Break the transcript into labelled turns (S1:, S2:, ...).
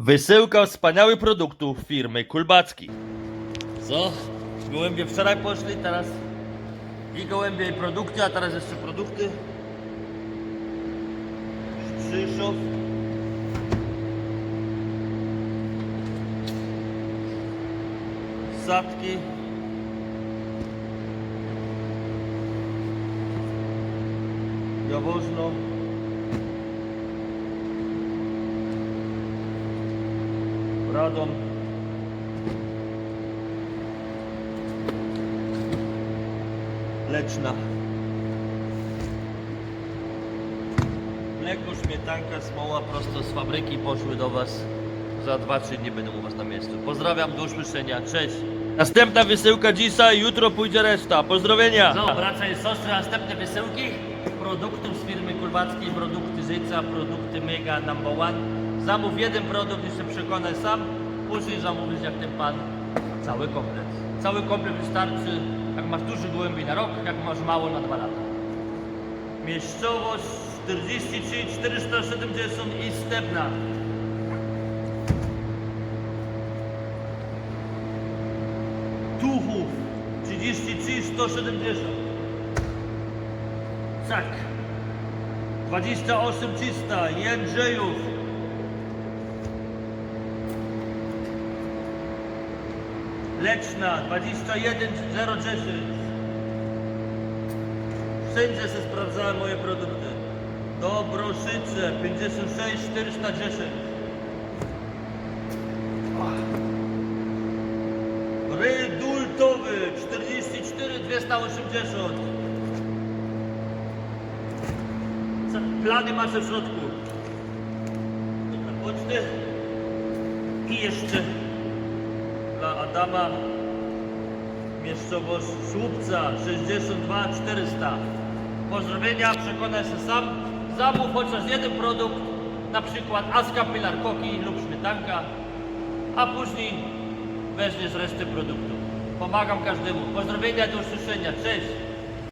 S1: Wysyłka wspaniałych produktów firmy Kulbacki. Co? Gołębie wczoraj poszli, teraz i gołębie i produkty, a teraz jeszcze produkty. Krzysztof. Sadki. Jawożno. Radom. Leczna. Mleko, śmietanka, smoła prosto z fabryki poszły do Was. Za 2-3 dni będę u Was na miejscu. Pozdrawiam, do usłyszenia, cześć. Następna wysyłka dzisiaj, jutro pójdzie reszta. Pozdrowienia.
S2: No, bracia następne wysyłki produktów z firmy Kulbackiej, produkty Życa, produkty Mega Number One. Zamów jeden produkt i się przekonaj sam, później zamówisz jak ten pan cały komplet. Cały komplet wystarczy, jak masz duży gołębi na rok, jak masz mało na dwa lata.
S1: Miejscowość 43 470 i Stepna. Tuchów 33 170. Cak. 28 300 Jędrzejów. Leczna 21 010. Wszędzie się sprawdzałem moje produkty. Dobroszyce 56 410. Redultowy 44 280. Co- Plany masz w środku. Dobra, poczty. I jeszcze dla Adama Miejscowość Słupca 62 400. Pozdrowienia, przekonaj się sam. Zamów chociaż jeden produkt, na przykład Askapilar Koki lub śmietanka, a później weźmiesz resztę produktu. Pomagam każdemu. Pozdrowienia do usłyszenia. Cześć!